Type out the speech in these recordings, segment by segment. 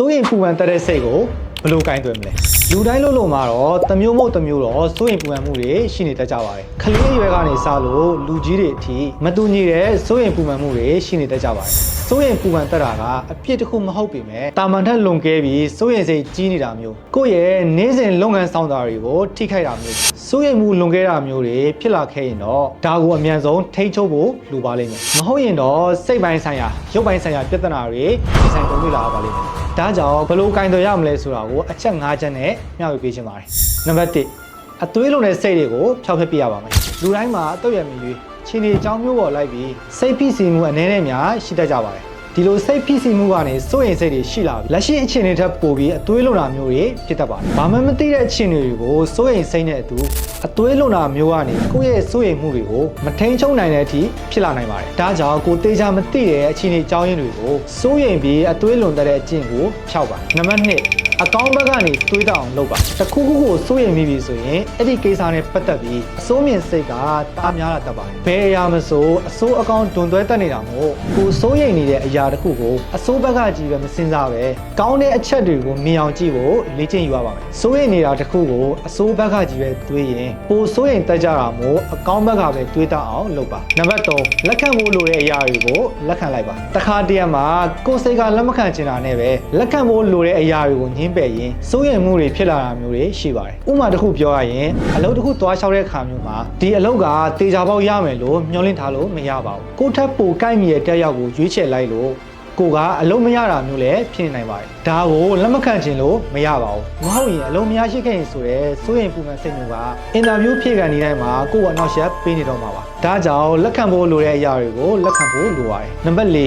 စိုးရင်ပူပန်တက်တဲ့စိတ်ကိုဘယ်လိုကင်သွင်းမလဲလူတိုင်းလို့လို့မှာတော့တစ်မျိုးမဟုတ်တစ်မျိုးတော့စိုးရင်ပူပန်မှုတွေရှိနေတတ်ကြပါတယ်ခလေးအရွယ်ကနေစလို့လူကြီးတွေအထိမတူညီတဲ့စိုးရင်ပူပန်မှုတွေရှိနေတတ်ကြပါတယ်စိုးရင်ပူပန်တက်တာကအပြစ်တစ်ခုမဟုတ်ပေမဲ့တာမန်ထက်လွန်ကဲပြီးစိုးရင်စိတ်ကြီးနေတာမျိုးကိုယ့်ရဲ့နေ့စဉ်လုပ်ငန်းဆောင်တာတွေကိုထိခိုက်တာမျိုးစိုးရင်မှုလွန်ကဲတာမျိုးတွေဖြစ်လာခဲ့ရင်တော့ဒါကိုအမြန်ဆုံးထိန်းချုပ်ဖို့လိုပါလိမ့်မယ်မဟုတ်ရင်တော့စိတ်ပိုင်းဆိုင်ရာရုပ်ပိုင်းဆိုင်ရာပြဿနာတွေဒီဆိုင်ကုန်တွေ့လာပါလိမ့်မယ် ဒါကြောင့်ဘယ်လိုကင်သွင်းရမလဲဆိုတာကိုအချက်၅ချက်နဲ့မျှဝေပေးချင်ပါတယ်နံပါတ်1အသွေးလုံးတဲ့စိတ်တွေကိုဖျောက်ဖျက်ပြရပါမယ်လူတိုင်းမှာအတုတ်ရမြင်၍ချင်းဒီအကြောင်းမျိုးပေါ်လိုက်ပြီးစိတ်ဖိစီးမှုအနေနဲ့များရှိတတ်ကြပါတယ် ဒီလိုစိတ်ဖိစီးမှုကနေစိုးရင်စိတ်တွေရှိလာပြီလက်ရှိအခြေအနေထက်ပိုပြီးအသွေးလွန်တာမျိုးတွေဖြစ်တတ်ပါတယ်။ဘာမှမသိတဲ့အခြေအနေတွေကိုစိုးရင်စိတ်နဲ့အတူအသွေးလွန်တာမျိုးကနေကိုယ့်ရဲ့စိုးရိမ်မှုတွေကိုမထိန်ချုံနိုင်တဲ့အထိဖြစ်လာနိုင်ပါတယ်။ဒါကြောင့်ကိုယ်တေချာမသိတဲ့အခြေအနေအကြောင်းရင်းတွေကိုစိုးရိမ်ပြီးအသွေးလွန်တဲ့အကျင့်ကိုဖျောက်ပါ။နံပါတ်2 အကောင့်ဘက်ကနေတွေးတောင်လုပ်ပါတစ်ခုခုကိုစိုးရိမ်မိပြီဆိုရင်အဲ့ဒီကိစ္စနဲ့ပတ်သက်ပြီးအစိုးမြင်စိတ်ကတားများတာတတ်ပါတယ်ဘယ်အရာမဆိုအစိုးအကောင့်တွန်သွဲတက်နေတာမို့ကိုစိုးရိမ်နေတဲ့အရာတစ်ခုကိုအစိုးဘက်ကကြည့်ပဲမစင်စားပဲကောင်းတဲ့အချက်တွေကိုမြင်အောင်ကြည့်ဖို့လေ့ကျင့်ယူရပါမယ်စိုးရိမ်နေတာတစ်ခုကိုအစိုးဘက်ကကြည့်ပဲတွေးရင်ပိုစိုးရိမ်တက်ကြတာမို့အကောင့်ဘက်ကပဲတွေးတတ်အောင်လုပ်ပါနံပါတ်3လက်ခံဖို့လိုတဲ့အရာတွေကိုလက်ခံလိုက်ပါတခါတည်းမှာကိုယ်စိတ်ကလက်မခံချင်တာနဲ့ပဲလက်ခံဖို့လိုတဲ့အရာတွေကိုညှင်းပယ်ရင်စိုးရိမ်မှုတွေဖြစ်လာတာမျိုးတွေရှိပါတယ်ဥပမာတစ်ခုပြောရရင်အလုပ်တစ်ခုသွားလျှောက်တဲ့အခါမျိုးမှာဒီအလုပ်ကတေချာပေါက်ရမယ်လို့မျှော်လင့်ထားလို့မရပါဘူးကိုယ့်ထက်ပိုကိုက်မြရဲ့တက်ရောက်ကိုရွေးချယ်လိုက်လို့ကိုကအလုံးမရတာမျိုးလည်းဖြစ်နေနိုင်ပါတယ်။ဒါကိုလက်မခံချင်လို့မရပါဘူး။မဟုတ်ရင်အလုံးမရရှိခဲ့ရင်ဆိုရဲစိုးရင်ပူပန်စိတ်မျိုးကအင်တာဗျူးဖြည့်ခံနေတိုင်းမှာကိုယ့်ကအနောက်ရှက်ပေးနေတော့မှာပါ။ဒါကြောင့်လက်ခံဖို့လိုတဲ့အရာတွေကိုလက်ခံဖို့လိုပါတယ်။နံပါတ်၄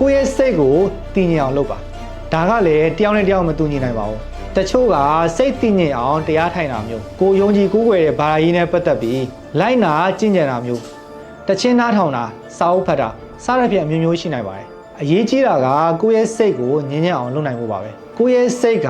ကိုယ့်ရဲ့စိတ်ကိုတည်ငြိမ်အောင်လုပ်ပါ။ ဒါကလည်းတယောက်နဲ့တယောက်မတူညီနိုင်ပါဘူး။တချို့ကစိတ်တည်ငြိမ်အောင်တရားထိုင်တာမျိုးကိုယုံကြည်ကိုးကွယ်တဲ့ဘာသာရေးနဲ့ပတ်သက်ပြီးလိုက်နာကျင့်ကြံတာမျိုးတချင်းနားထောင်တာစာအုပ်ဖတ်တာစသဖြင့်အမျိုးမျိုးရှိနိုင်ပါတယ် အရေးကြီးတာကကိုယ့်ရဲ့စိတ်ကိုငြင်းငြင်းအောင်လုပ်နိုင်ဖို့ပါပဲကိုယ့်ရဲ့စိတ်က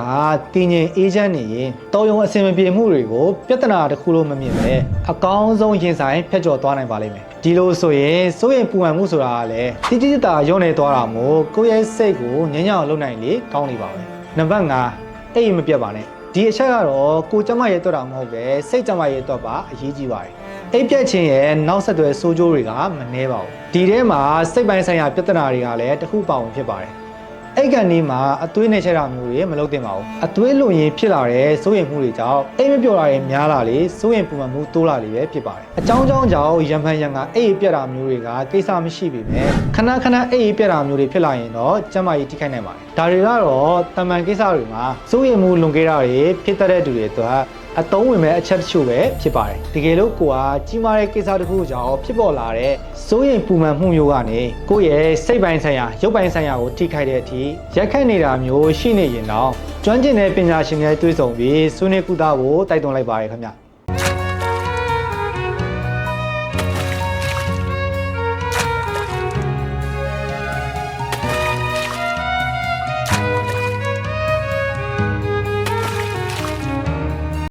တည်ငြိမ်အေးချမ်းနေရင်တော်ရုံအဆင်မပြေမှုတွေကိုပြဿနာတစ်ခုလို့မမြင်ပဲအကောင်းဆုံးရင်ဆိုင်ဖျက်ကျော်သွားနိုင်ပါလိမ့်မယ်ဒီလိုဆိုရင်စိုးရင်ပူပန်မှုဆိုတာကလည်းတိတိကျကျရုံနေသွားတာမို့ကိုယ့်ရဲ့စိတ်ကိုငြင်းငြင်းအောင်လုပ်နိုင်လေကောင်းနေပါပဲနံပါတ်5အိတ်မပြတ်ပါနဲ့ ဒီအချက်ကတော့ကိုယ်ကျမရဲ့အတွက်တာမဟုတ်ပဲစိတ်ကျမရဲ့အတွက်ပါအရေးကြီးပါတယ်အိပ်ပြတ်ခြင်းရဲ့နောက်ဆက်တွဲဆိုးကျိုးတွေကမနှဲပါဘူးဒီထဲမှာစိတ်ပိုင်းဆိုင်ရာပြဿနာတွေကလည်းတစ်ခုပါဝင်ဖြစ်ပါတယ် အိတ်ကန်ဒီမှာအသွေးနဲ့ချက်တာမျိုးတွေမလုပ်သင့်ပါဘူးအသွေးလွန်ရင်ဖြစ်လာတဲ့စိုးရိမ်မှုတွေကြောင့်အိတ်မပြော့တာတွေများလာလေစိုးရိမ်ပူပန်မှုတိုးလာလေပဲဖြစ်ပါတယ်အကြောင်းကြောင်းကြောင့်ရံဖန်ရံကအိတ်ပြတ်တာမျိုးတွေကကိစ္စမရှိပေမဲ့ခဏခဏအိတ်ပြတ်တာမျိုးတွေဖြစ်လာရင်တော့ကျန်းမာရေးထိခိုက်နိုင်ပါတယ်ဒါတွေကတော့တမန်ကိစ္စတွေမှာစိုးရိမ်မှုလွန်ခဲ့တာတွေဖြစ်တတ်တဲ့သူတွေအတွက် အတုံးဝင်မဲ့အချက်တချို့ပဲဖြစ်ပါတယ်တကယ်လို့ကိုကကြီးမားတဲ့ကိစ္စတစ်ခုကြောင့်ဖြစ်ပေါ်လာတဲ့စိုးရိမ်ပူပန်မှုမျိုးကနေကိုယ့်ရဲ့စိတ်ပိုင်းဆိုင်ရာရုပ်ပိုင်းဆိုင်ရာကိုထိခိုက်တဲ့အထိရက်ခတ်နေတာမျိုးရှိနေရင်တော့ကျွမ်းကျင်တဲ့ပညာရှင်တွေတွေ့ဆုံပြီးဆွေးနွေးကုသဖို့တိုက်တွန်းလိုက်ပါတယ်ခင်ဗျ